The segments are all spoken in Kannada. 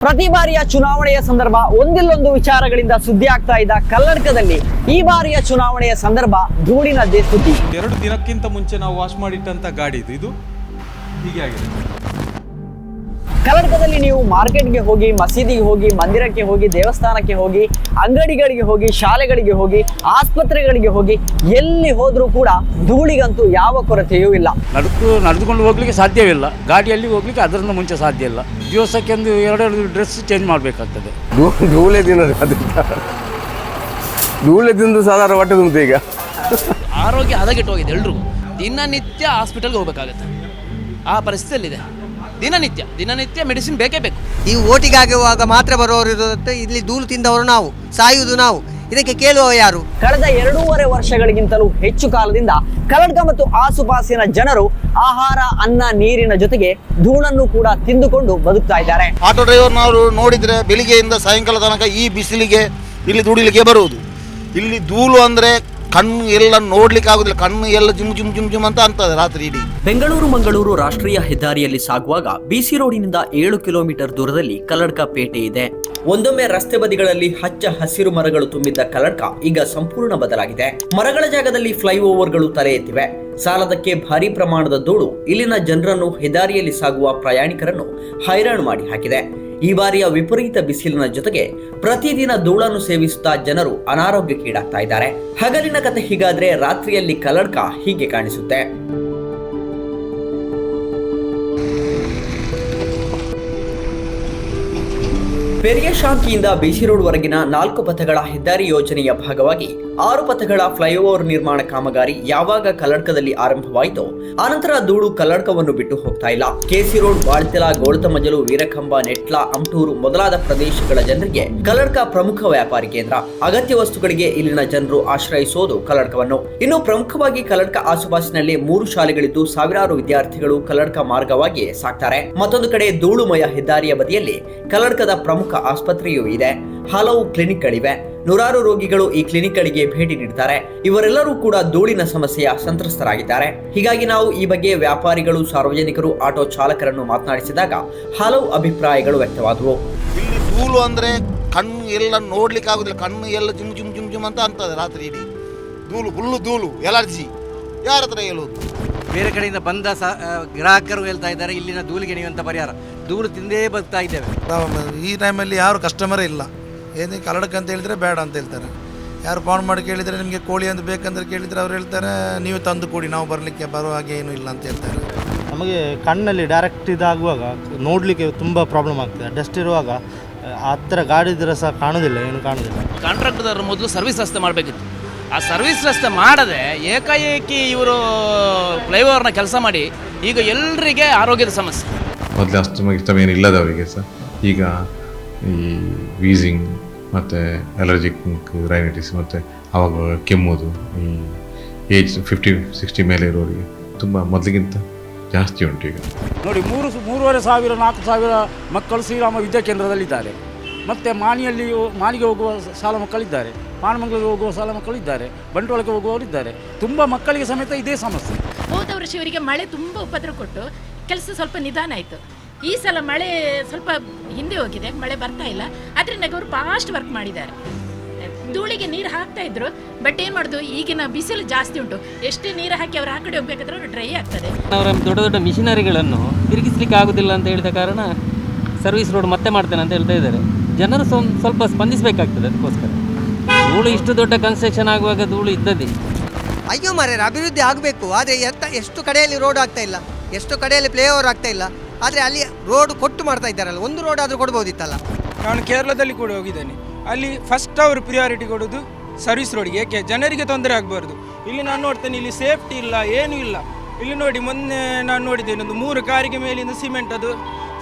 ಪ್ರತಿ ಬಾರಿಯ ಚುನಾವಣೆಯ ಸಂದರ್ಭ ಒಂದಿಲ್ಲೊಂದು ವಿಚಾರಗಳಿಂದ ಸುದ್ದಿ ಆಗ್ತಾ ಇದ್ದ ಕಲ್ಲಡ್ಕದಲ್ಲಿ ಈ ಬಾರಿಯ ಚುನಾವಣೆಯ ಸಂದರ್ಭ ಧೂಳಿನ ಸುದ್ದಿ. ಎರಡು ದಿನಕ್ಕಿಂತ ಮುಂಚೆ ನಾವು ವಾಶ್ ಮಾಡಿಟ್ಟಂತ ಗಾಡಿ ಇದು ಇದು. ಹೀಗೆ ಆಗಿದೆ. ಕಲ್ಲಡ್ಕದಲ್ಲಿ ನೀವು ಮಾರ್ಕೆಟ್ಗೆ ಹೋಗಿ ಮಸೀದಿಗೆ ಹೋಗಿ ಮಂದಿರಕ್ಕೆ ಹೋಗಿ ದೇವಸ್ಥಾನಕ್ಕೆ ಹೋಗಿ ಅಂಗಡಿಗಳಿಗೆ ಹೋಗಿ ಶಾಲೆಗಳಿಗೆ ಹೋಗಿ ಆಸ್ಪತ್ರೆಗಳಿಗೆ ಹೋಗಿ ಎಲ್ಲಿ ಹೋದ್ರೂ ಕೂಡ ಧೂಳಿಗಂತೂ ಯಾವ ಕೊರತೆಯೂ ಇಲ್ಲ. ನಡೆದು ನಡೆದುಕೊಂಡು ಹೋಗ್ಲಿಕ್ಕೆ ಸಾಧ್ಯವಿಲ್ಲ ಗಾಡಿಯಲ್ಲಿ ಹೋಗ್ಲಿಕ್ಕೆ ಅದರಿಂದ ಮುಂಚೆ ಸಾಧ್ಯ ಇಲ್ಲ. ದಿವಸಕ್ಕೆಂದು ಎರಡೆರಡು ಡ್ರೆಸ್ ಚೇಂಜ್ ಮಾಡಬೇಕಾಗ್ತದೆ. ಧೂ- ಧೂಳೆ ತಿನ್ನೋದು ಅದಕ್ಕೆ. ಧೂಳೆ ತಿಂದು ಸಾಧಾರಣ ಹೊಟ್ಟೆ ತುಂಬುತ್ತೆ ಈಗ. ಆರೋಗ್ಯ ಹದಗೆಟ್ಟು ಹೋಗಿದೆ ಎಲ್ಲರೂ ದಿನನಿತ್ಯ ಹಾಸ್ಪಿಟಲ್ಗೆ ಹೋಗ್ಬೇಕಾಗತ್ತೆ. ಆ ಪರಿಸ್ಥಿತಿಯಲ್ಲಿದೆ. ದಿನನಿತ್ಯ ದಿನನಿತ್ಯ ಮೆಡಿಸಿನ್ ಬೇಕೇ ಬೇಕು. ಈ ಓಟಿಗಾಗುವಾಗ ಮಾತ್ರ ಬರುವವರು ಇರುತ್ತೆ ಇಲ್ಲಿ ಧೂಳು ತಿಂದವರು ನಾವು ಸಾಯುವುದು ನಾವು. ಇದಕ್ಕೆ ಕೇಳುವ ಯಾರು? ಕಳೆದ ಎರಡೂವರೆ ವರ್ಷಗಳಿಗಿಂತಲೂ ಹೆಚ್ಚು ಕಾಲದಿಂದ ಕಲ್ಲಡ್ಕ ಮತ್ತು ಆಸುಪಾಸಿನ ಜನರು ಆಹಾರ ಅನ್ನ ನೀರಿನ ಜೊತೆಗೆ ಧೂಳನ್ನು ಕೂಡ ತಿಂದುಕೊಂಡು ಬದುಕ್ತಾ ಇದ್ದಾರೆ. ಆಟೋ ಡ್ರೈವರ್ನವರು ನೋಡಿದ್ರೆ ಬೆಳಿಗ್ಗೆಯಿಂದ ಸಾಯಂಕಾಲ ತನಕ ಈ ಬಿಸಿಲಿಗೆ ಇಲ್ಲಿ ದುಡಿಲಿಕ್ಕೆ ಬರುವುದು. ಇಲ್ಲಿ ಧೂಳು ಅಂದರೆ ಕಣ್ಣು ಎಲ್ಲ ನೋಡ್ಲಿಕ್ಕೆ ಆಗುದಿಲ್ಲ ಕಣ್ಣು ಎಲ್ಲ ಜುಮ್ ಜುಮ್ ಜುಮ್ ಜುಮ್ ಅಂತ ಅಂತದೆ ರಾತ್ರಿ ಇಡೀ. ಬೆಂಗಳೂರು, ಮಂಗಳೂರು ರಾಷ್ಟ್ರೀಯ ಹೆದ್ದಾರಿಯಲ್ಲಿ ಸಾಗುವಾಗ ಬಿಸಿ ರೋಡಿನಿಂದ ಏಳು ಕಿಲೋಮೀಟರ್ ದೂರದಲ್ಲಿ ಕಲ್ಲಡ್ಕ ಪೇಟೆ ಇದೆ. ಒಂದೊಮ್ಮೆ ರಸ್ತೆ ಬದಿಗಳಲ್ಲಿ ಹಚ್ಚ ಹಸಿರು ಮರಗಳು ತುಂಬಿದ್ದ ಕಲ್ಲಡ್ಕ ಈಗ ಸಂಪೂರ್ಣ ಬದಲಾಗಿದೆ. ಮರಗಳ ಜಾಗದಲ್ಲಿ ಫ್ಲೈಓವರ್ಗಳು ತಲೆ ಎತ್ತಿವೆ ಸಾಲದಕ್ಕೆ ಭಾರಿ ಪ್ರಮಾಣದ ಧೂಳು, ಇಲ್ಲಿನ ಜನರನ್ನು ಹೆದ್ದಾರಿಯಲ್ಲಿ ಸಾಗುವ ಪ್ರಯಾಣಿಕರನ್ನು ಹೈರಾಣು ಮಾಡಿ ಹಾಕಿದೆ. ಈ ಬಾರಿಯ ವಿಪರೀತ ಬಿಸಿಲಿನ ಜೊತೆಗೆ ಪ್ರತಿದಿನ ಧೂಳನ್ನು ಸೇವಿಸುತ್ತಾ ಜನರು ಅನಾರೋಗ್ಯಕ್ಕೀಡಾಗ್ತಾ ಇದ್ದಾರೆ. ಹಗಲಿನ ಕತೆ ಹೀಗಾದ್ರೆ ರಾತ್ರಿಯಲ್ಲಿ ಕಲಡ್ಕ ಹೀಗೆ ಕಾಣಿಸುತ್ತೆ. ಪೆರಿಯ ಶಾಂತಿಯಿಂದ ಬಿಸಿ ರೋಡ್ ವರೆಗಿನ ನಾಲ್ಕು ಪಥಗಳ ಹೆದ್ದಾರಿ ಯೋಜನೆಯ ಭಾಗವಾಗಿ ಆರು ಪಥಗಳ ಫ್ಲೈಓವರ್ ನಿರ್ಮಾಣ ಕಾಮಗಾರಿ ಯಾವಾಗ ಕಲ್ಲಡ್ಕದಲ್ಲಿ ಆರಂಭವಾಯಿತೋ, ಆನಂತರ ಧೂಳು ಕಲ್ಲಡ್ಕವನ್ನು ಬಿಟ್ಟು ಹೋಗ್ತಾ ಇಲ್ಲ. ಕೆಸಿ ರೋಡ್, ಬಾಳ್ತೆಲ ಗೋಳತಮಜಲು ವೀರಕಂಬ ನೆಟ್ಲ ಅಂಟೂರು ಮೊದಲಾದ ಪ್ರದೇಶಗಳ ಜನರಿಗೆ ಕಲ್ಲಡ್ಕ ಪ್ರಮುಖ ವ್ಯಾಪಾರಿ ಕೇಂದ್ರ. ಅಗತ್ಯ ವಸ್ತುಗಳಿಗೆ ಇಲ್ಲಿನ ಜನರು ಆಶ್ರಯಿಸೋದು ಕಲ್ಲಡ್ಕವನ್ನು. ಇನ್ನು ಪ್ರಮುಖವಾಗಿ ಕಲ್ಲಡ್ಕ ಆಸುಪಾಸಿನಲ್ಲಿ ಮೂರು ಶಾಲೆಗಳಿದ್ದು ಸಾವಿರಾರು ವಿದ್ಯಾರ್ಥಿಗಳು ಕಲ್ಲಡ್ಕ ಮಾರ್ಗವಾಗಿ ಸಾಕ್ತಾರೆ. ಮತ್ತೊಂದು ಕಡೆ ಧೂಳುಮಯ ಹೆದ್ದಾರಿಯ ಬದಿಯಲ್ಲಿ ಕಲ್ಲಡ್ಕದ ಪ್ರಮುಖ ಆಸ್ಪತ್ರೆಯೂ ಇದೆ. ಹಲವು ಕ್ಲಿನಿಕ್ಗಳಿವೆ. ನೂರಾರು ರೋಗಿಗಳು ಈ ಕ್ಲಿನಿಕ್ಗಳಿಗೆ ಭೇಟಿ ನೀಡುತ್ತಾರೆ ಇವರೆಲ್ಲರೂ ಕೂಡ ಧೂಳಿನ ಸಮಸ್ಯೆಯ ಸಂತ್ರಸ್ತರಾಗಿದ್ದಾರೆ. ಹೀಗಾಗಿ ನಾವು ಈ ಬಗ್ಗೆ ವ್ಯಾಪಾರಿಗಳು ಸಾರ್ವಜನಿಕರು ಆಟೋ ಚಾಲಕರನ್ನು ಮಾತನಾಡಿಸಿದಾಗ ಹಲವು ಅಭಿಪ್ರಾಯಗಳು ವ್ಯಕ್ತವಾದವು. ಇಲ್ಲಿ ಧೂಳು ಅಂದ್ರೆ ಕಣ್ಣು ಎಲ್ಲ ನೋಡ್ಲಿಕ್ಕೆ ಆಗುದಿಲ್ಲ. ಕಣ್ಣು ಎಲ್ಲ ಜುಮ್ ಜುಮ್ ಜುಮ್ ಜುಮ್ ಅಂತ ಅಂತದೆ ರಾತ್ರಿ ಇಡೀ. ಧೂಳು ಹುಲ್ಲು ಧೂಳು ಎಲರ್ಜಿ. ಯಾರ ಹತ್ರ ಹೇಳುವುದು? ಬೇರೆ ಕಡೆಯಿಂದ ಬಂದ ಸ ಗ್ರಾಹಕರು ಹೇಳ್ತಾ ಇದ್ದಾರೆ ಇಲ್ಲಿನ ಧೂಳಿಗೆ ನೀವಂತ ಪರಿಹಾರ. ಧೂಳು ತಿಂದೇ ಬರ್ತಾ ಇದ್ದೇವೆ. ಈ ಟೈಮಲ್ಲಿ ಯಾರು ಕಸ್ಟಮರೇ ಇಲ್ಲ. ಏನೇ ಕಲಡಕ್ಕೆ ಅಂತ ಹೇಳಿದರೆ ಬೇಡ ಅಂತ ಹೇಳ್ತಾರೆ. ಯಾರು ಫೋನ್ ಮಾಡಿ ಕೇಳಿದರೆ ನಿಮಗೆ ಕೋಳಿ ಅಂತ ಬೇಕಂದ್ರೆ ಕೇಳಿದರೆ ಅವ್ರು ಹೇಳ್ತಾರೆ ನೀವು ತಂದು ಕೊಡಿ ನಾವು ಬರಲಿಕ್ಕೆ ಬರೋ ಹಾಗೆ ಏನೂ ಇಲ್ಲ ಅಂತ ಹೇಳ್ತಾರೆ. ನಮಗೆ ಕಣ್ಣಲ್ಲಿ ಡೈರೆಕ್ಟ್ ಇದಾಗುವಾಗ ನೋಡಲಿಕ್ಕೆ ತುಂಬ ಪ್ರಾಬ್ಲಮ್ ಆಗ್ತದೆ. ಡಸ್ಟ್ ಇರುವಾಗ ಆ ಹತ್ತಿರ ಗಾಡಿ ಇದ್ರೆ ಸಹ ಕಾಣೋದಿಲ್ಲ ಏನು ಕಾಣೋದಿಲ್ಲ. ಕಾಂಟ್ರಾಕ್ಟರ್ ಮೊದಲು ಸರ್ವಿಸ್ ರಸ್ತೆ ಮಾಡಬೇಕಿತ್ತು. ಆ ಸರ್ವಿಸ್ ರಸ್ತೆ ಮಾಡದೆ ಏಕಾಏಕಿ ಇವರು ಫ್ಲೈಓವರ್ನ ಕೆಲಸ ಮಾಡಿ ಈಗ ಎಲ್ಲರಿಗೆ ಆರೋಗ್ಯದ ಸಮಸ್ಯೆ. ಮೊದಲು ಅಷ್ಟು ಇಷ್ಟ ಏನಿಲ್ಲದ ಅವರಿಗೆ ಸಹ ಈಗ ಈ ವೀಸಿಂಗ್ ಮತ್ತು ಅಲರ್ಜಿಕ್ ರೈನೈಟಿಸ್ ಮತ್ತು ಆವಾಗ ಕೆಮ್ಮೋದು ಈ ಏಜ್ ಫಿಫ್ಟಿ ಸಿಕ್ಸ್ಟಿ ಮೇಲೆ ಇರೋರಿಗೆ ತುಂಬ ಮೊದಲಿಗಿಂತ ಜಾಸ್ತಿ ಉಂಟು ಈಗ. ನೋಡಿ ಮೂರು ಮೂರುವರೆ ಸಾವಿರ ನಾಲ್ಕು ಸಾವಿರ ಮಕ್ಕಳು ಶ್ರೀರಾಮ ವಿದ್ಯಾ ಕೇಂದ್ರದಲ್ಲಿದ್ದಾರೆ. ಮತ್ತು ಮಾನಿಯಲ್ಲಿ ಮಾನಿಗೆ ಹೋಗುವ ಸಾಲ ಮಕ್ಕಳಿದ್ದಾರೆ. ಪಾನಮಂಗಲಿಗೆ ಹೋಗುವ ಸಾಲ ಮಕ್ಕಳಿದ್ದಾರೆ. ಬಂಟ್ವಾಳಕ್ಕೆ ಹೋಗುವವರಿದ್ದಾರೆ. ತುಂಬ ಮಕ್ಕಳಿಗೆ ಸಮೇತ ಇದೇ ಸಮಸ್ಯೆ. ಹೋದ ವರ್ಷ ಇವರಿಗೆ ಮಳೆ ತುಂಬ ಉಪದ್ರ ಕೊಟ್ಟು ಕೆಲಸ ಸ್ವಲ್ಪ ನಿಧಾನ ಆಯಿತು. ಈ ಸಲ ಮಳೆ ಸ್ವಲ್ಪ ಹಿಂದೆ ಹೋಗಿದೆ ಮಳೆ ಬರ್ತಾ ಇಲ್ಲ. ಅದರಿಂದ ಅವರು ಫಾಸ್ಟ್ ವರ್ಕ್ ಮಾಡಿದ್ದಾರೆ. ಧೂಳಿಗೆ ನೀರು ಹಾಕ್ತಾ ಇದ್ರು ಬಟ್ ಏನು ಮಾಡೋದು? ಈಗಿನ ಬಿಸಿಲು ಜಾಸ್ತಿ ಉಂಟು. ಎಷ್ಟೇ ನೀರು ಹಾಕಿ ಅವ್ರು ಆ ಕಡೆ ಹೋಗ್ಬೇಕಾದ್ರೆ ಅವ್ರು ಡ್ರೈ ಆಗ್ತದೆ. ಅವರ ದೊಡ್ಡ ದೊಡ್ಡ ಮಿಷಿನರಿಗಳನ್ನು ತಿರುಗಿಸ್ಲಿಕ್ಕೆ ಆಗುದಿಲ್ಲ ಅಂತ ಹೇಳಿದ ಕಾರಣ ಸರ್ವಿಸ್ ರೋಡ್ ಮತ್ತೆ ಮಾಡ್ತೇನೆ ಅಂತ ಹೇಳ್ತಾ ಇದ್ದಾರೆ. ಜನರು ಸ್ವ- ಸ್ವಲ್ಪ ಸ್ಪಂದಿಸಬೇಕಾಗ್ತದೆ ಅದಕ್ಕೋಸ್ಕರ. ಧೂಳು ಇಷ್ಟು ದೊಡ್ಡ ಕನ್ಸ್ಟ್ರಕ್ಷನ್ ಆಗುವಾಗ ಧೂಳು ಇದ್ದದೆ ಅಯ್ಯೋ ಮಾರ್ರೆ ಅಭಿವೃದ್ಧಿ ಆಗಬೇಕು ಆದರೆ ಎತ್ತ ಎಷ್ಟು ಕಡೆಯಲ್ಲಿ ರೋಡ್ ಆಗ್ತಾ ಇಲ್ಲ ಎಷ್ಟು ಕಡೆಯಲ್ಲಿ ಪ್ಲೇ ಓವರ್ ಆಗ್ತಾ ಇಲ್ಲ. ಆದರೆ ಅಲ್ಲಿ ರೋಡ್ ಕೊಟ್ಟು ಮಾಡ್ತಾ ಇದ್ದಾರಲ್ಲ, ಒಂದು ರೋಡ್ ಆದರೂ ಕೊಡ್ಬೋದಿತ್ತಲ್ಲ? ನಾನು ಕೇರಳದಲ್ಲಿ ಕೂಡ ಹೋಗಿದ್ದೇನೆ. ಅಲ್ಲಿ ಫಸ್ಟ್ ಅವರು ಪ್ರಿಯಾರಿಟಿ ಕೊಡೋದು ಸರ್ವಿಸ್ ರೋಡ್ಗೆ ಏಕೆ? ಜನರಿಗೆ ತೊಂದರೆ ಆಗಬಾರ್ದು. ಇಲ್ಲಿ ನಾನು ನೋಡ್ತೇನೆ, ಇಲ್ಲಿ ಸೇಫ್ಟಿ ಇಲ್ಲ, ಏನೂ ಇಲ್ಲ. ಇಲ್ಲಿ ನೋಡಿ, ಮೊನ್ನೆ ನಾನು ನೋಡಿದ್ದೇನೆ, ಒಂದು ಮೂರು ಕಾರಿಗೆ ಮೇಲಿಂದ ಸಿಮೆಂಟ್ ಅದು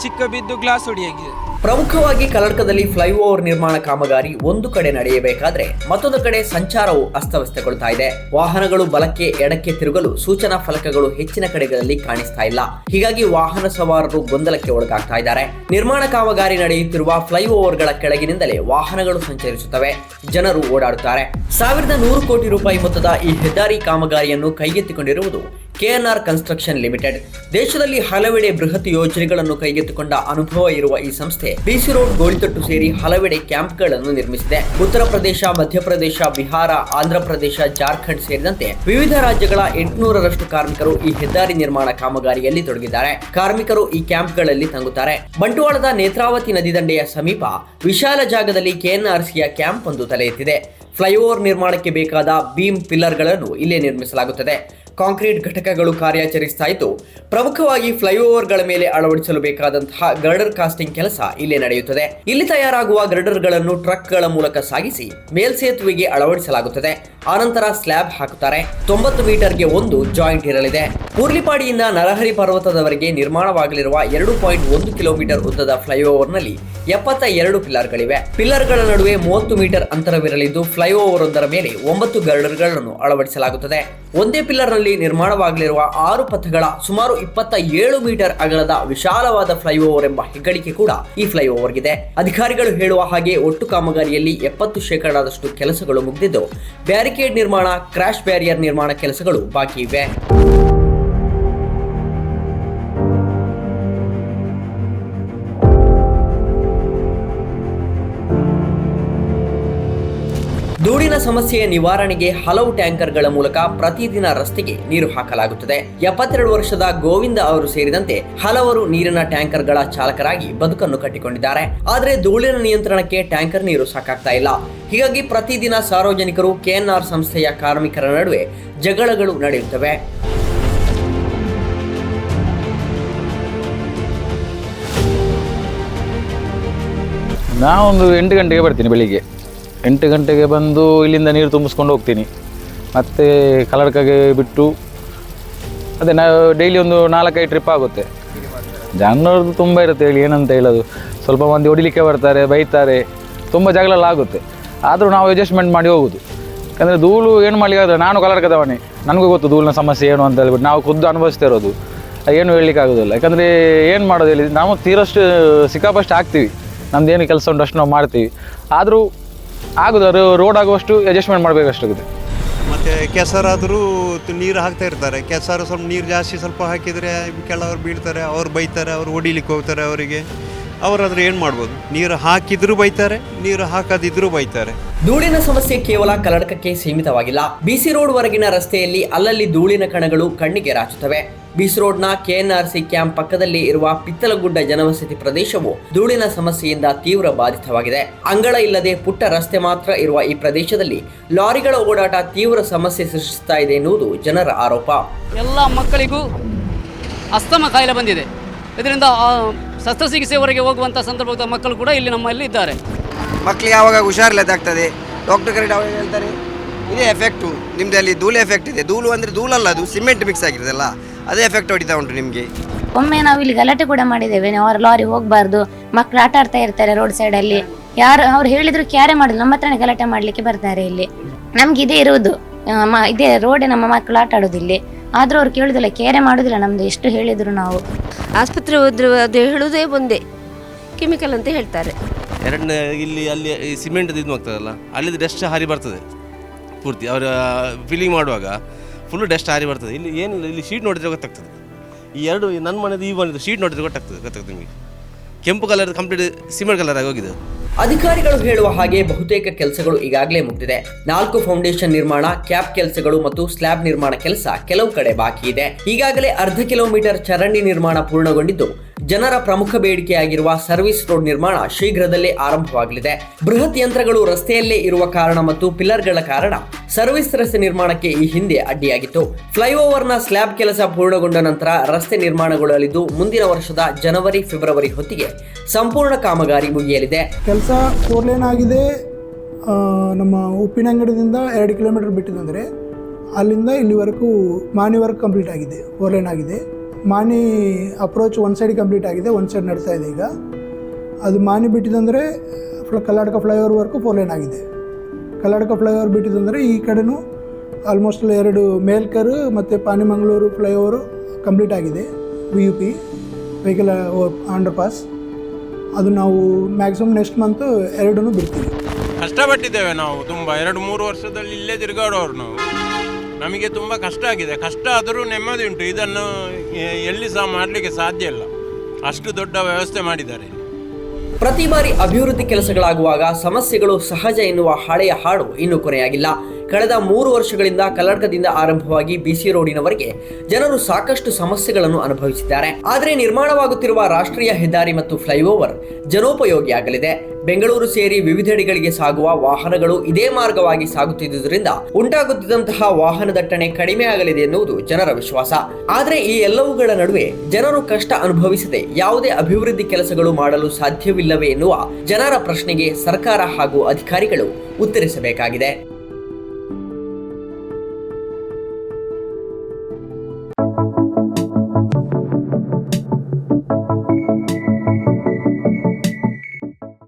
ಚಿಕ್ಕ ಬಿದ್ದು ಗ್ಲಾಸ್ ಹೊಡಿಯಾಗಿದೆ. ಪ್ರಮುಖವಾಗಿ ಕಲ್ಲಡ್ಕದಲ್ಲಿ ಫ್ಲೈಓವರ್ ನಿರ್ಮಾಣ ಕಾಮಗಾರಿ ಒಂದು ಕಡೆ ನಡೆಯಬೇಕಾದ್ರೆ ಮತ್ತೊಂದು ಕಡೆ ಸಂಚಾರವು ಅಸ್ತವ್ಯಸ್ತಗೊಳ್ತಾ ಇದೆ. ವಾಹನಗಳು ಬಲಕ್ಕೆ ಎಡಕ್ಕೆ ತಿರುಗಲು ಸೂಚನಾ ಫಲಕಗಳು ಹೆಚ್ಚಿನ ಕಡೆಗಳಲ್ಲಿ ಕಾಣಿಸ್ತಾ ಇಲ್ಲ. ಹೀಗಾಗಿ ವಾಹನ ಸವಾರರು ಗೊಂದಲಕ್ಕೆ ಒಳಗಾಗ್ತಾ ಇದ್ದಾರೆ. ನಿರ್ಮಾಣ ಕಾಮಗಾರಿ ನಡೆಯುತ್ತಿರುವ ಫ್ಲೈಓವರ್ಗಳ ಕೆಳಗಿನಿಂದಲೇ ವಾಹನಗಳು ಸಂಚರಿಸುತ್ತವೆ. ಜನರು ಓಡಾಡುತ್ತಾರೆ. ಸಾವಿರದ ನೂರು ಕೋಟಿ ರೂಪಾಯಿ ಮೊತ್ತದ ಈ ಹೆದ್ದಾರಿ ಕಾಮಗಾರಿಯನ್ನು ಕೈಗೆತ್ತಿಕೊಂಡಿರುವುದು ಕೆಎನ್ಆರ್ ಕನ್ಸ್ಟ್ರಕ್ಷನ್ ಲಿಮಿಟೆಡ್. ದೇಶದಲ್ಲಿ ಹಲವೆಡೆ ಬೃಹತ್ ಯೋಜನೆಗಳನ್ನು ಕೈಗೆತ್ತಿಕೊಂಡ ಅನುಭವ ಇರುವ ಈ ಸಂಸ್ಥೆ ಬಿಸಿ ರೋಡ್ ಗೋಳಿತೊಟ್ಟು ಸೇರಿ ಹಲವೆಡೆ ಕ್ಯಾಂಪ್ಗಳನ್ನು ನಿರ್ಮಿಸಿದೆ. ಉತ್ತರ ಪ್ರದೇಶ ಮಧ್ಯಪ್ರದೇಶ ಬಿಹಾರ ಆಂಧ್ರಪ್ರದೇಶ ಜಾರ್ಖಂಡ್ ಸೇರಿದಂತೆ ವಿವಿಧ ರಾಜ್ಯಗಳ ಎಂಟುನೂರರಷ್ಟು ಕಾರ್ಮಿಕರು ಈ ಹೆದ್ದಾರಿ ನಿರ್ಮಾಣ ಕಾಮಗಾರಿಯಲ್ಲಿ ತೊಡಗಿದ್ದಾರೆ. ಕಾರ್ಮಿಕರು ಈ ಕ್ಯಾಂಪ್ಗಳಲ್ಲಿ ತಂಗುತ್ತಾರೆ. ಬಂಟ್ವಾಳದ ನೇತ್ರಾವತಿ ನದಿ ದಂಡೆಯ ಸಮೀಪ ವಿಶಾಲ ಜಾಗದಲ್ಲಿ ಕೆಎನ್ಆರ್ಸಿಯ ಕ್ಯಾಂಪ್ ಒಂದು ತಲೆ ಎತ್ತಿದೆ ಫ್ಲೈಓವರ್ ನಿರ್ಮಾಣಕ್ಕೆ ಬೇಕಾದ ಬೀಮ್ ಪಿಲ್ಲರ್ಗಳನ್ನು ಇಲ್ಲೇ ನಿರ್ಮಿಸಲಾಗುತ್ತದೆ. ಕಾಂಕ್ರೀಟ್ ಘಟಕಗಳು ಕಾರ್ಯಾಚರಿಸ್ತಾ ಇದ್ದು ಪ್ರಮುಖವಾಗಿ ಫ್ಲೈಓವರ್ಗಳ ಮೇಲೆ ಅಳವಡಿಸಲು ಬೇಕಾದಂತಹ ಗರ್ಡರ್ ಕಾಸ್ಟಿಂಗ್ ಕೆಲಸ ಇಲ್ಲೇ ನಡೆಯುತ್ತದೆ. ಇಲ್ಲಿ ತಯಾರಾಗುವ ಗರ್ಡರ್ಗಳನ್ನು ಟ್ರಕ್ಗಳ ಮೂಲಕ ಸಾಗಿಸಿ ಮೇಲ್ಸೇತುವೆಗೆ ಅಳವಡಿಸಲಾಗುತ್ತದೆ. ಆನಂತರ ಸ್ಲ್ಯಾಬ್ ಹಾಕುತ್ತಾರೆ. ತೊಂಬತ್ತು ಮೀಟರ್ಗೆ ಒಂದು ಜಾಯಿಂಟ್ ಇರಲಿದೆ. ಕೂರ್ಲಿಪಾಡಿಯಿಂದ ನರಹರಿ ಪರ್ವತದವರೆಗೆ ನಿರ್ಮಾಣವಾಗಲಿರುವ ಎರಡು ಪಾಯಿಂಟ್ ಒಂದು ಕಿಲೋಮೀಟರ್ ಉದ್ದದ ಫ್ಲೈಓವರ್ನಲ್ಲಿ ಎಪ್ಪತ್ತ ಎರಡು ಪಿಲ್ಲರ್ಗಳಿವೆ. ಪಿಲ್ಲರ್ಗಳ ನಡುವೆ ಮೂವತ್ತು ಮೀಟರ್ ಅಂತರವಿರಲಿದ್ದು ಫ್ಲೈಓವರ್ ಮೇಲೆ ಒಂಬತ್ತು ಗರ್ಡರ್ಗಳನ್ನು ಅಳವಡಿಸಲಾಗುತ್ತದೆ. ಒಂದೇ ಪಿಲ್ಲರ್ನಲ್ಲಿ ನಿರ್ಮಾಣವಾಗಲಿರುವ ಆರು ಪಥಗಳ ಸುಮಾರು ಇಪ್ಪತ್ತ ಏಳು ಮೀಟರ್ ಅಗಲದ ವಿಶಾಲವಾದ ಫ್ಲೈಓವರ್ ಎಂಬ ಹೆಗ್ಗಳಿಕೆ ಕೂಡ ಈ ಫ್ಲೈಓವರ್ಗಿದೆ. ಅಧಿಕಾರಿಗಳು ಹೇಳುವ ಹಾಗೆ ಒಟ್ಟು ಕಾಮಗಾರಿಯಲ್ಲಿ ಎಪ್ಪತ್ತು ಶೇಕಡಾದಷ್ಟು ಕೆಲಸಗಳು ಮುಗಿದಿದ್ದು, ಬ್ಯಾರಿಕೇಡ್ ನಿರ್ಮಾಣ, ಕ್ರಾಶ್ ಬ್ಯಾರಿಯರ್ ನಿರ್ಮಾಣ ಕೆಲಸಗಳು ಬಾಕಿ ಇವೆ. ಸಮಸ್ಯೆಯ ನಿವಾರಣೆಗೆ ಹಲವು ಟ್ಯಾಂಕರ್ಗಳ ಮೂಲಕ ಪ್ರತಿದಿನ ರಸ್ತೆಗೆ ನೀರು ಹಾಕಲಾಗುತ್ತದೆ. ಎಪ್ಪತ್ತೆರಡು ವರ್ಷದ ಗೋವಿಂದ ಅವರು ಸೇರಿದಂತೆ ಹಲವರು ನೀರಿನ ಟ್ಯಾಂಕರ್ಗಳ ಚಾಲಕರಾಗಿ ಬದುಕನ್ನು ಕಟ್ಟಿಕೊಂಡಿದ್ದಾರೆ. ಆದರೆ ಧೂಳಿನ ನಿಯಂತ್ರಣಕ್ಕೆ ಟ್ಯಾಂಕರ್ ನೀರು ಸಾಕಾಗ್ತಾ ಇಲ್ಲ. ಹೀಗಾಗಿ ಪ್ರತಿದಿನ ಸಾರ್ವಜನಿಕರು ಕೆಎನ್ಆರ್ ಸಂಸ್ಥೆಯ ಕಾರ್ಮಿಕರ ನಡುವೆ ಜಗಳಗಳು ನಡೆಯುತ್ತವೆ. ನಾವೊಂದು ಎಂಟು ಗಂಟೆಗೆ ಬರ್ತೀನಿ ಬೆಳಿಗ್ಗೆ. ಎಂಟು ಗಂಟೆಗೆ ಬಂದು ಇಲ್ಲಿಂದ ನೀರು ತುಂಬಿಸ್ಕೊಂಡು ಹೋಗ್ತೀನಿ. ಮತ್ತು ಕಲ್ಲಡ್ಕಗೆ ಬಿಟ್ಟು, ಅದೇ ನಾ ಡೈಲಿ ಒಂದು ನಾಲ್ಕೈದು ಟ್ರಿಪ್ ಆಗುತ್ತೆ. ಜನರದ್ದು ತುಂಬ ಇರುತ್ತೆ ಹೇಳಿ, ಏನಂತ ಹೇಳೋದು. ಸ್ವಲ್ಪ ಮಂದಿ ಹೊಡಿಲಿಕ್ಕೆ ಬರ್ತಾರೆ, ಬೈತಾರೆ, ತುಂಬ ಜಗಳ ಆಗುತ್ತೆ. ಆದರೂ ನಾವು ಅಡ್ಜಸ್ಟ್ಮೆಂಟ್ ಮಾಡಿ ಹೋಗೋದು. ಯಾಕಂದರೆ ಧೂಳು ಏನು ಮಾಡಲಿಕ್ಕೆ ನಾನು ಕಲ್ಲಡ್ಕದವನೇ ನನಗೂ ಗೊತ್ತು ಧೂಳಿನ ಸಮಸ್ಯೆ ಏನು ಅಂತ ಹೇಳ್ಬಿಟ್ಟು ನಾವು ಖುದ್ದು ಅನುಭವಿಸ್ತಾ ಇರೋದು. ಏನು ಹೇಳಲಿಕ್ಕೆ ಆಗೋದಿಲ್ಲ. ಯಾಕಂದರೆ ಏನು ಮಾಡೋದು ಹೇಳಿ, ನಾವು ತೀರಷ್ಟು ಸಿಕ್ಕಾಪಷ್ಟು ಆಗ್ತೀವಿ. ನಮ್ದು ಏನು ಕೆಲಸ ಉಂಟು ಅಷ್ಟು ನಾವು ಮಾಡ್ತೀವಿ. ಆದರೂ ಆಗೋದು ರೋಡ್ ಆಗುವಷ್ಟು ಅಡ್ಜಸ್ಟ್ಮೆಂಟ್ ಮಾಡಬೇಕಷ್ಟಾಗುತ್ತೆ ಮತ್ತೆ ಕೆಸರಾದರೂ ನೀರು ಹಾಕ್ತಾ ಇರ್ತಾರೆ. ಕೆಸರು ಸ್ವಲ್ಪ ನೀರು ಜಾಸ್ತಿ ಸ್ವಲ್ಪ ಹಾಕಿದರೆ ಕೆಲವರು ಬೀಳ್ತಾರೆ, ಅವ್ರು ಬೈತಾರೆ, ಅವ್ರು ಹೊಡಿಲಿಕ್ಕೆ ಹೋಗ್ತಾರೆ ಅವರಿಗೆ. ಅವರಾದ್ರೆ ಏನು ಮಾಡ್ಬೋದು? ನೀರು ಹಾಕಿದ್ರು ಬೈತಾರೆ ನೀರು ಹಾಕದಿದ್ರು ಬೈತಾರೆ. ಧೂಳಿನ ಸಮಸ್ಯೆ ಕೇವಲ ಕಲಡಕಕ್ಕೆ ಸೀಮಿತವಾಗಿಲ್ಲ. ಬಿಸಿ ರೋಡ್ ವರೆಗಿನ ರಸ್ತೆಯಲ್ಲಿ ಅಲ್ಲಲ್ಲಿ ಧೂಳಿನ ಕಣಗಳು ಕಣ್ಣಿಗೆ ರಾಚುತ್ತವೆ. ಬಿಸಿ ರೋಡ್ನ ಕೆಎನ್ಆರ್ಸಿ ಕ್ಯಾಂಪ್ ಪಕ್ಕದಲ್ಲಿ ಇರುವ ಪಿತ್ತಲಗುಡ್ಡ ಜನವಸತಿ ಪ್ರದೇಶವು ಧೂಳಿನ ಸಮಸ್ಯೆಯಿಂದ ತೀವ್ರ ಬಾಧಿತವಾಗಿದೆ. ಅಂಗಳ ಇಲ್ಲದೆ ಪುಟ್ಟ ರಸ್ತೆ ಮಾತ್ರ ಇರುವ ಈ ಪ್ರದೇಶದಲ್ಲಿ ಲಾರಿಗಳ ಓಡಾಟ ತೀವ್ರ ಸಮಸ್ಯೆ ಸೃಷ್ಟಿಸ್ತಾ ಇದೆ ಎನ್ನುವುದು ಜನರ ಆರೋಪ. ಎಲ್ಲ ಮಕ್ಕಳಿಗೂ ಅಸ್ತಮ ಕಾಯಿಲೆ ಬಂದಿದೆ. ಇದರಿಂದ ಶಸ್ತ್ರಚಿಕಿತ್ಸೆವರೆಗೆ ಹೋಗುವಂಥ ಸಂದರ್ಭದ ಮಕ್ಕಳು ಕೂಡ ಇಲ್ಲಿ ನಮ್ಮಲ್ಲಿ ಇದ್ದಾರೆ. ಮಕ್ಕಳು ಯಾವಾಗ ಹುಷಾರಿಲ್ಲದಾಗ್ತದೆ? ಡಾಕ್ಟರ್ ಕರೆಕ್ಟ್ ಅವಾಗ ಹೇಳ್ತಾರೆ? ಇದೇ ಎಫೆಕ್ಟು ನಿಮ್ದು ಅಲ್ಲಿ ಧೂಳು ಎಫೆಕ್ಟ್ ಇದೆ. ಧೂಳು ಅಂದರೆ ಧೂಳಲ್ಲ ಅದು ಸಿಮೆಂಟ್ ಮಿಕ್ಸ್ ಆಗಿರೋದಲ್ಲ. ಅದೇ ಎಫೆಕ್ಟ್ ಹೊಡಿತಾ ಉಂಟು ನಿಮಗೆ. ಒಮ್ಮೆ ನಾವು ಇಲ್ಲಿ ಗಲಾಟೆ ಕೂಡ ಮಾಡಿದ್ದೇವೆ. ಅವರ ಲಾರಿ ಹೋಗಬಾರ್ದು. ಮಕ್ಕಳು ಆಟ ಆಡ್ತಾ ಇರ್ತಾರೆ ರೋಡ್ ಸೈಡಲ್ಲಿ ಯಾರು ಅವ್ರು ಹೇಳಿದ್ರು ಕ್ಯಾರೆ ಮಾಡಿದ್ರು ನಮ್ಮ ಹತ್ರನೇ ಗಲಾಟೆ ಮಾಡ್ಲಿಕ್ಕೆ ಬರ್ತಾರೆ ಇಲ್ಲಿ. ನಮ್ಗೆ ಇದೇ ಇರುವುದು. ಇದೇ ರೋಡೆ ನಮ್ಮ ಮಕ್ಕಳು ಆಟ ಆಡೋದು ಇಲ್ಲಿ ಆದ್ರೂ ಅವ್ರು ಕೇಳುದಿಲ್ಲ ಕೇರೆ ಮಾಡುದಿಲ್ಲ ನಮ್ದು ಎಷ್ಟು ಹೇಳಿದ್ರು ನಾವು. ಆಸ್ಪತ್ರೆ ಹೋದ್ರೆ ಅದು ಹೇಳುವುದೇ ಒಂದೇ ಕೆಮಿಕಲ್ ಅಂತ ಹೇಳ್ತಾರೆ. ಎರಡನೇ ಇಲ್ಲಿ ಅಲ್ಲಿ ಈ ಸಿಮೆಂಟ್ ಇದು ಆಗ್ತದಲ್ಲ ಅಲ್ಲಿದ್ದು ಡಸ್ಟ್ ಹಾರಿ ಬರ್ತದೆ ಪೂರ್ತಿ. ಅವರ ಫಿಲ್ಲಿಂಗ್ ಮಾಡುವಾಗ ಫುಲ್ ಡಸ್ಟ್ ಹಾರಿ ಬರ್ತದೆ. ಇಲ್ಲಿ ಏನಿಲ್ಲ ಇಲ್ಲಿ ಶೀಟ್ ನೋಡಿದ್ರೆ ಗೊತ್ತಾಗ್ತದೆ. ಈ ಎರಡು ನನ್ನ ಮನೆದು ಈ ಮನೆದು ಶೀಟ್ ನೋಡಿದ್ರೆ ಗೊತ್ತಾಗ್ತದೆ ಗೊತ್ತಾಗ್ತದೆ ನಿಮಗೆ. ಕೆಂಪು ಕಲರ್ ಕಂಪ್ಲೀಟ್ ಸಿಮೆಂಟ್ ಕಲರ್ ಆಗಿ ಹೋಗಿದೆ. ಅಧಿಕಾರಿಗಳು ಹೇಳುವ ಹಾಗೆ ಬಹುತೇಕ ಕೆಲಸಗಳು ಈಗಾಗಲೇ ಮುಗಿದಿದೆ. ನಾಲ್ಕು ಫೌಂಡೇಶನ್ ನಿರ್ಮಾಣ ಕ್ಯಾಪ್ ಕೆಲಸಗಳು ಮತ್ತು ಸ್ಲ್ಯಾಬ್ ನಿರ್ಮಾಣ ಕೆಲಸ ಕೆಲವು ಕಡೆ ಬಾಕಿ ಇದೆ. ಈಗಾಗಲೇ ಅರ್ಧ ಕಿಲೋಮೀಟರ್ ಚರಂಡಿ ನಿರ್ಮಾಣ ಪೂರ್ಣಗೊಂಡಿದ್ದು, ಜನರ ಪ್ರಮುಖ ಬೇಡಿಕೆಯಾಗಿರುವ ಸರ್ವಿಸ್ ರೋಡ್ ನಿರ್ಮಾಣ ಶೀಘ್ರದಲ್ಲೇ ಆರಂಭವಾಗಲಿದೆ. ಬೃಹತ್ ಯಂತ್ರಗಳು ರಸ್ತೆಯಲ್ಲೇ ಇರುವ ಕಾರಣ ಮತ್ತು ಪಿಲ್ಲರ್ಗಳ ಕಾರಣ ಸರ್ವಿಸ್ ರಸ್ತೆ ನಿರ್ಮಾಣಕ್ಕೆ ಈ ಹಿಂದೆ ಅಡ್ಡಿಯಾಗಿತ್ತು. ಫ್ಲೈಓವರ್ನ ಸ್ಲ್ಯಾಬ್ ಕೆಲಸ ಪೂರ್ಣಗೊಂಡ ನಂತರ ರಸ್ತೆ ನಿರ್ಮಾಣಗೊಳ್ಳಲಿದ್ದು ಮುಂದಿನ ವರ್ಷದ ಜನವರಿ, ಫೆಬ್ರವರಿ ಹೊತ್ತಿಗೆ ಸಂಪೂರ್ಣ ಕಾಮಗಾರಿ ಮುಗಿಯಲಿದೆ. ಕೆಲಸ ಫೋರ್ ಲೇನ್ ಆಗಿದೆ ನಮ್ಮ ಉಪ್ಪಿನಂಗಡದಿಂದ ಎರಡು ಕಿಲೋಮೀಟರ್ ಬಿಟ್ಟಿದಂದರೆ ಅಲ್ಲಿಂದ ಇಲ್ಲಿವರೆಗೂ ವರ್ಕ್ ಕಂಪ್ಲೀಟ್ ಆಗಿದೆ ಫೋರ್ ಆಗಿದೆ. ಮಾನಿ ಅಪ್ರೋಚ್ ಒನ್ ಸೈಡ್ ಕಂಪ್ಲೀಟ್ ಆಗಿದೆ, ಒನ್ ಸೈಡ್ ನಡ್ತಾ ಇದೆ ಈಗ. ಅದು ಮಾನಿ ಬಿಟ್ಟಿದೆ ಅಂದರೆ ಕರ್ನಾಟಕ ಫ್ಲೈಓವರ್ವರೆಗೂ ಫೋರ್ ಲೇನ್ ಆಗಿದೆ. ಕರ್ನಾಟಕ ಫ್ಲೈಓವರ್ ಬಿಟ್ಟಿದ್ದಂದರೆ ಈ ಕಡೆನೂ ಆಲ್ಮೋಸ್ಟ್ ಎರಡು ಮೇಲ್ಕರು ಮತ್ತು ಪಾನಿಮಂಗಳೂರು ಫ್ಲೈಓವರು ಕಂಪ್ಲೀಟ್ ಆಗಿದೆ V U P vehicle underpass ಅದು ನಾವು ಮ್ಯಾಕ್ಸಿಮಮ್ ನೆಕ್ಸ್ಟ್ ಮಂತು ಎರಡನ್ನೂ ಬಿಡ್ತೀವಿ. ಕಷ್ಟಪಟ್ಟಿದ್ದೇವೆ ನಾವು ತುಂಬ, ಎರಡು ಮೂರು ವರ್ಷದಲ್ಲಿ ಇಲ್ಲೇ ತಿರುಗಾಡೋರು ನಾವು. ನಮಗೆ ತುಂಬ ಕಷ್ಟ ಆಗಿದೆ, ಕಷ್ಟ ಆದರೂ ನೆಮ್ಮದಿ ಉಂಟು. ಇದನ್ನು ಎಲ್ಲಿ ಸಹ ಮಾಡಲಿಕ್ಕೆ ಸಾಧ್ಯ ಇಲ್ಲ. ಅಷ್ಟು ದೊಡ್ಡ ವ್ಯವಸ್ಥೆ ಮಾಡಿದ್ದಾರೆ. ಪ್ರತಿ ಬಾರಿ ಅಭಿವೃದ್ಧಿ ಕೆಲಸಗಳಾಗುವಾಗ ಸಮಸ್ಯೆಗಳು ಸಹಜ ಎನ್ನುವ ಹಳೆಯ ಹಾಡು ಇನ್ನೂ ಕೊನೆಯಾಗಿಲ್ಲ. ಕಳೆದ ಮೂರು ವರ್ಷಗಳಿಂದ ಕಲ್ಲಡ್ಕದಿಂದ ಆರಂಭವಾಗಿ ಬಿಸಿ ರೋಡಿನವರೆಗೆ ಜನರು ಸಾಕಷ್ಟು ಸಮಸ್ಯೆಗಳನ್ನು ಅನುಭವಿಸಿದ್ದಾರೆ. ಆದರೆ ನಿರ್ಮಾಣವಾಗುತ್ತಿರುವ ರಾಷ್ಟ್ರೀಯ ಹೆದ್ದಾರಿ ಮತ್ತು ಫ್ಲೈಓವರ್ ಜನೋಪಯೋಗಿಯಾಗಲಿದೆ. ಬೆಂಗಳೂರು ಸೇರಿ ವಿವಿಧೆಡೆಗಳಿಗೆ ಸಾಗುವ ವಾಹನಗಳು ಇದೇ ಮಾರ್ಗವಾಗಿ ಸಾಗುತ್ತಿದ್ದುದರಿಂದ ಉಂಟಾಗುತ್ತಿದ್ದಂತಹ ವಾಹನ ದಟ್ಟಣೆ ಕಡಿಮೆ ಆಗಲಿದೆ ಎನ್ನುವುದು ಜನರ ವಿಶ್ವಾಸ. ಆದರೆ ಈ ಎಲ್ಲವುಗಳ ನಡುವೆ ಜನರು ಕಷ್ಟ ಅನುಭವಿಸದೆ ಯಾವುದೇ ಅಭಿವೃದ್ಧಿ ಕೆಲಸಗಳು ಮಾಡಲು ಸಾಧ್ಯವಿಲ್ಲವೇ ಎನ್ನುವ ಜನರ ಪ್ರಶ್ನೆಗೆ ಸರ್ಕಾರ ಹಾಗೂ ಅಧಿಕಾರಿಗಳು ಉತ್ತರಿಸಬೇಕಾಗಿದೆ.